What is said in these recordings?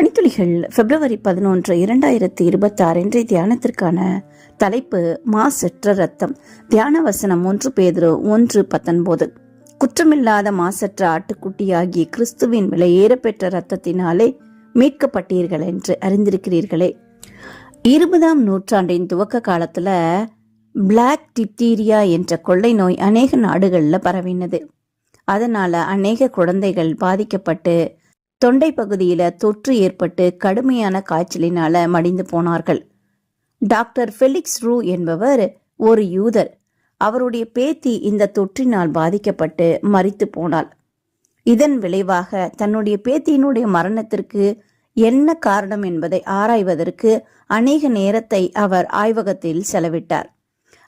பணித்துளிகள் பிப்ரவரி பதினொன்று இரண்டாயிரத்தி இருபத்தாறு இன்றைய தியானத்திற்கான தலைப்பு மாசற்ற ரத்தம். தியான வசனம் ஒன்று பேதுரு ஒன்று பத்தொன்பது. குற்றமில்லாத மாசற்ற ஆட்டுக்குட்டியாகிய கிறிஸ்துவின் விலையேற பெற்ற ரத்தத்தினாலே மீட்கப்பட்டீர்கள் என்று அறிந்திருக்கிறீர்களே. இருபதாம் நூற்றாண்டின் துவக்க காலத்தில் பிளாக் டிப்தீரியா என்ற கொள்ளை நோய் அநேக நாடுகளில் பரவினது. அதனால் அநேக குழந்தைகள் பாதிக்கப்பட்டு தொண்டை பகுதியில் தொற்று ஏற்பட்டு கடுமையான காய்ச்சலினால மடிந்து போனார்கள். டாக்டர் ஃபெலிக்ஸ் ரூ என்பவர் ஒரு யூதர். அவருடைய பேத்தி இந்த தொற்றினால் பாதிக்கப்பட்டு மறித்து போனாள். இதன் விளைவாக தன்னுடைய பேத்தியினுடைய மரணத்திற்கு என்ன காரணம் என்பதை ஆராய்வதற்கு அநேக நேரத்தை அவர் ஆய்வகத்தில் செலவிட்டார்.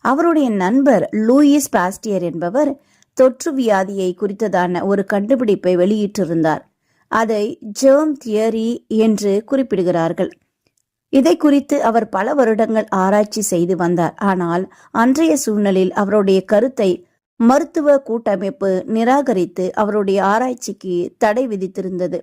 அவருடைய நண்பர் லூயிஸ் பாஸ்டியர் என்பவர் தொற்று வியாதியை குறித்ததான ஒரு கண்டுபிடிப்பை வெளியிட்டிருந்தார். அதை ஜேர்ம் தியரி என்று குறிப்பிடுகிறார்கள். இதை குறித்து அவர் பல வருடங்கள் ஆராய்ச்சி செய்து வந்தார். ஆனால் அன்றைய சூழ்நிலையில் அவருடைய கருத்தை மருத்துவ கூட்டமைப்பு நிராகரித்து அவருடைய ஆராய்ச்சிக்கு தடை விதித்திருந்தது.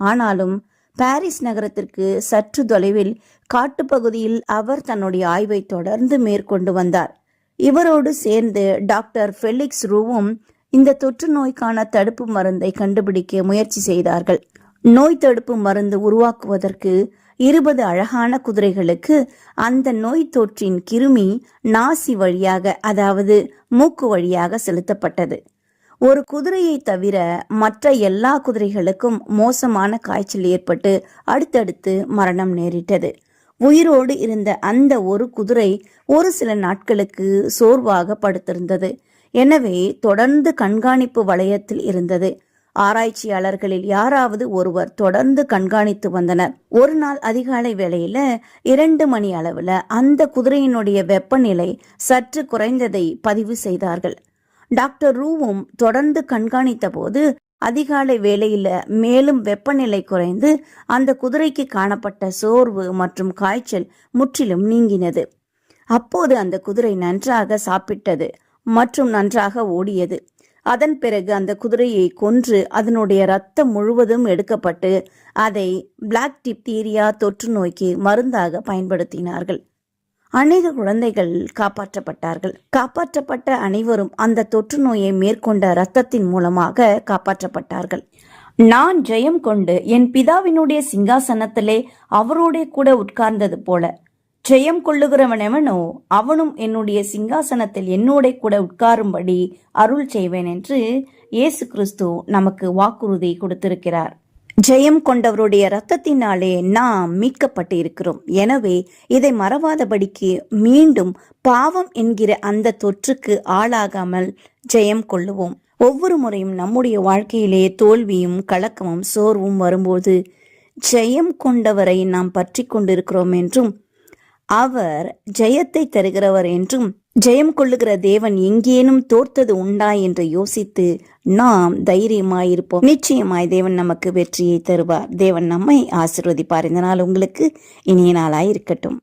ஆனாலும் பாரிஸ் நகரத்திற்கு சற்று தொலைவில் காட்டுப்பகுதியில் அவர் தன்னுடைய ஆய்வை தொடர்ந்து மேற்கொண்டு வந்தார். இவரோடு சேர்ந்து டாக்டர் ஃபெலிக்ஸ் ரூவும் இந்த தொற்று நோய்க்கான தடுப்பு மருந்தை கண்டுபிடிக்க முயற்சி செய்தார்கள். நோய் தடுப்பு மருந்து உருவாக்குவதற்கு இருபது அழகான குதிரைகளுக்கு அந்த நோய் தொற்றின் கிருமி நாசி வழியாக அதாவது மூக்கு வழியாக செலுத்தப்பட்டது. ஒரு குதிரையை தவிர மற்ற எல்லா குதிரைகளுக்கும் மோசமான காய்ச்சல் ஏற்பட்டு அடுத்தடுத்து மரணம் நேரிட்டது. உயிரோடு இருந்த அந்த ஒரு குதிரை ஒரு சில நாட்களுக்கு சோர்வாக படுத்திருந்தது. எனவே தொடர்ந்து கண்காணிப்பு வளையத்தில் இருந்தது. ஆராய்ச்சியாளர்களில் யாராவது ஒருவர் தொடர்ந்து கண்காணித்து வந்தனர். ஒரு நாள் அதிகாலை வேளையில இரண்டு மணி அளவுல அந்த குதிரையினுடைய வெப்பநிலை சற்று குறைந்ததை பதிவு செய்தார்கள். டாக்டர் ரூவும் தொடர்ந்து கண்காணித்த போது அதிகாலை வேளையில மேலும் வெப்பநிலை குறைந்து அந்த குதிரைக்கு காணப்பட்ட சோர்வு மற்றும் காய்ச்சல் முற்றிலும் நீங்கினது. அப்போது அந்த குதிரை நன்றாக சாப்பிட்டது. மற்றும் நன்றாக ஓடியது. அதன் பிறகு அந்த குதிரையை கொன்று அதனுடைய ரத்தம் முழுவதும் எடுக்கப்பட்டு அதை பிளாக் டிப்தீரியா தொற்று நோய்க்கு மருந்தாக பயன்படுத்தினார்கள். அநேக குழந்தைகள் காப்பாற்றப்பட்டார்கள். காப்பாற்றப்பட்ட அனைவரும் அந்த தொற்று நோயை மேற்கொண்ட இரத்தத்தின் மூலமாக காப்பாற்றப்பட்டார்கள். நான் ஜெயம் கொண்டு என் பிதாவினுடைய சிங்காசனத்திலே அவரோட கூட உட்கார்ந்தது போல ஜெயம் கொள்ளுகிறவனெவனோ அவனும் என்னுடைய சிங்காசனத்தில் என்னோட கூட உட்காரும்படி அருள் செய்வேன் என்று இயேசு கிறிஸ்து நமக்கு வாக்குறுதி கொடுத்திருக்கிறார். ஜெயம் கொண்டவருடைய இரத்தத்தினாலே நாம் மீட்கப்பட்டு இருக்கிறோம் எனவே இதை மறவாதபடிக்கு மீண்டும் பாவம் என்கிற அந்த தொற்றுக்கு ஆளாகாமல் ஜெயம் கொள்ளுவோம். ஒவ்வொரு முறையும் நம்முடைய வாழ்க்கையிலே தோல்வியும் கலக்கமும் சோர்வும் வரும்போது ஜெயம் கொண்டவரை நாம் பற்றி கொண்டிருக்கிறோம் என்றும் அவர் ஜெயத்தை தருகிறவர் என்றும் ஜெயம் கொள்ளுகிற தேவன் எங்கேனும் தோர்த்தது உண்டா என்று யோசித்து நாம் தைரியமாயிருப்போம். நிச்சயமாய் தேவன் நமக்கு வெற்றியை தருவார். தேவன் நம்மை ஆசிர்வதிப்பார். இந்த நாள் உங்களுக்கு இனிய நாளாய் இருக்கட்டும்.